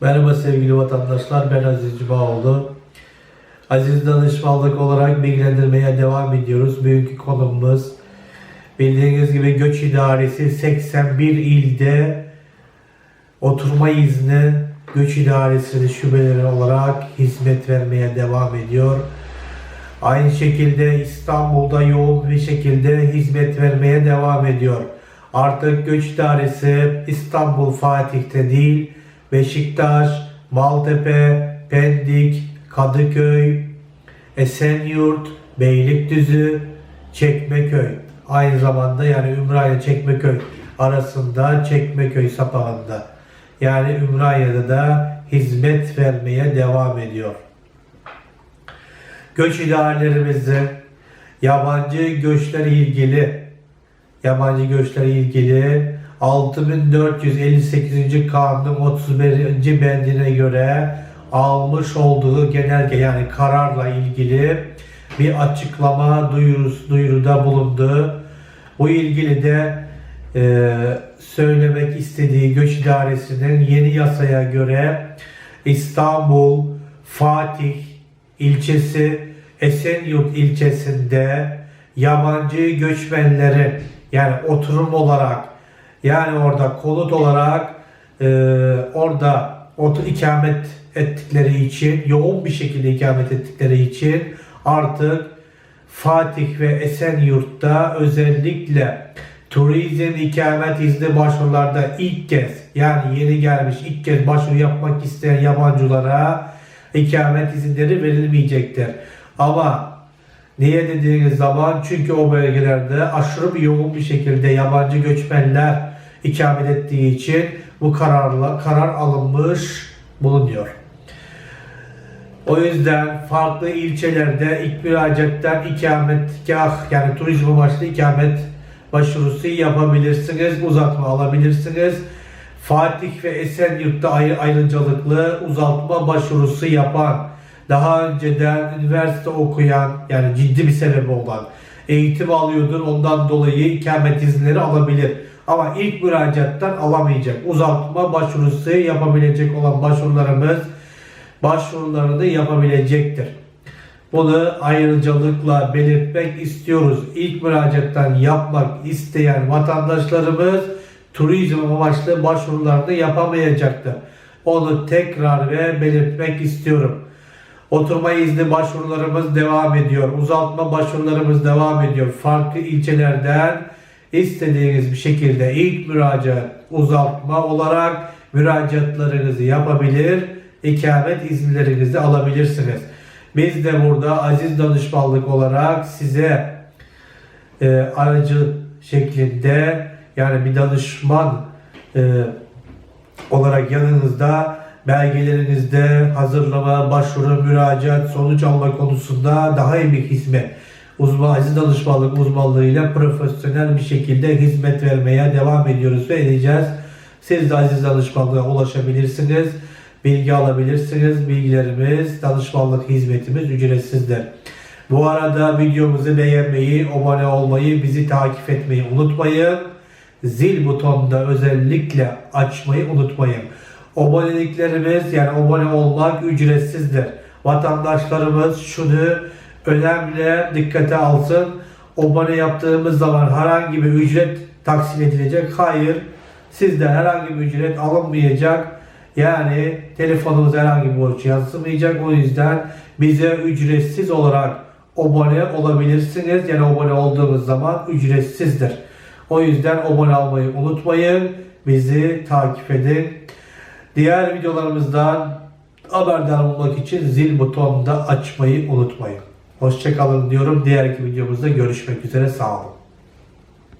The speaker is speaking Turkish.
Merhaba sevgili vatandaşlar, ben Aziz Cumaoğlu. Aziz Danışmanlık olarak bilgilendirmeye devam ediyoruz. Bugünkü konumuz bildiğiniz gibi göç idaresi 81 ilde oturma izni göç idaresinin şubeleri olarak hizmet vermeye devam ediyor. Aynı şekilde İstanbul'da yoğun bir şekilde hizmet vermeye devam ediyor. Artık göç idaresi İstanbul Fatih'te değil, Beşiktaş, Maltepe, Pendik, Kadıköy, Esenyurt, Beylikdüzü, Çekmeköy. Aynı zamanda yani Ümraniye Çekmeköy arasında Çekmeköy sapağında. Yani Ümraniye'de de hizmet vermeye devam ediyor. Göç idarelerimizi yabancı göçlerle ilgili yabancı göçlerle ilgili 6458. kanunun 31. bendine göre almış olduğu genelge yani kararla ilgili bir açıklama duyurusu, duyuruda bulundu. Bu ilgili de e, söylemek istediği göç idaresinin yeni yasaya göre İstanbul, Fatih ilçesi, Esenyurt ilçesinde yabancı göçmenlerin yani oturum olarak yani orada konut olarak e, orada otu ikamet ettikleri için yoğun bir şekilde ikamet ettikleri için artık Fatih ve Esenyurt'ta özellikle turizm ikamet izni başvurularda ilk kez yani yeni gelmiş ilk kez başvuru yapmak isteyen yabancılara ikamet izinleri verilmeyecektir. Ama Niye dediğiniz zaman çünkü o bölgelerde aşırı bir yoğun bir şekilde yabancı göçmenler ikamet ettiği için bu kararla karar alınmış bulunuyor. O yüzden farklı ilçelerde ilk müracaatten ikametgah yani turizm amaçlı ikamet başvurusu yapabilirsiniz, uzatma alabilirsiniz. Fatih ve Esenyurt'ta ayrı ayrıcalıklı uzatma başvurusu yapan daha önceden üniversite okuyan yani ciddi bir sebebi olan eğitim alıyordur ondan dolayı ikamet izinleri alabilir. Ama ilk müracaattan alamayacak. Uzatma başvurusu yapabilecek olan başvurularımız başvurularını yapabilecektir. Bunu ayrıcalıkla belirtmek istiyoruz. İlk müracaattan yapmak isteyen vatandaşlarımız turizm amaçlı başvurularını yapamayacaktır. Onu tekrar ve belirtmek istiyorum. Oturma izni başvurularımız devam ediyor. Uzatma başvurularımız devam ediyor. Farklı ilçelerden istediğiniz bir şekilde ilk müracaat uzatma olarak müracaatlarınızı yapabilir, ikamet izinlerinizi alabilirsiniz. Biz de burada aziz danışmanlık olarak size e, aracı şeklinde yani bir danışman e, olarak yanınızda belgelerinizde hazırlama, başvuru, müracaat, sonuç alma konusunda daha iyi bir hizmet uzman, aziz danışmanlık uzmanlığıyla profesyonel bir şekilde hizmet vermeye devam ediyoruz ve edeceğiz. Siz de aziz danışmanlığa ulaşabilirsiniz, bilgi alabilirsiniz. Bilgilerimiz, danışmanlık hizmetimiz ücretsizdir. Bu arada videomuzu beğenmeyi, abone olmayı, bizi takip etmeyi unutmayın. Zil butonunda özellikle açmayı unutmayın. Aboneliklerimiz yani abone olmak ücretsizdir. Vatandaşlarımız şunu önemli dikkate alsın. Abone yaptığımız zaman herhangi bir ücret taksim edilecek. Hayır. Sizden herhangi bir ücret alınmayacak. Yani telefonunuza herhangi bir borç yansımayacak. O yüzden bize ücretsiz olarak abone olabilirsiniz. Yani abone olduğunuz zaman ücretsizdir. O yüzden abone olmayı unutmayın. Bizi takip edin. Diğer videolarımızdan haberdar olmak için zil butonunu da açmayı unutmayın. Hoşçakalın diyorum. Diğer iki videomuzda görüşmek üzere. Sağ olun.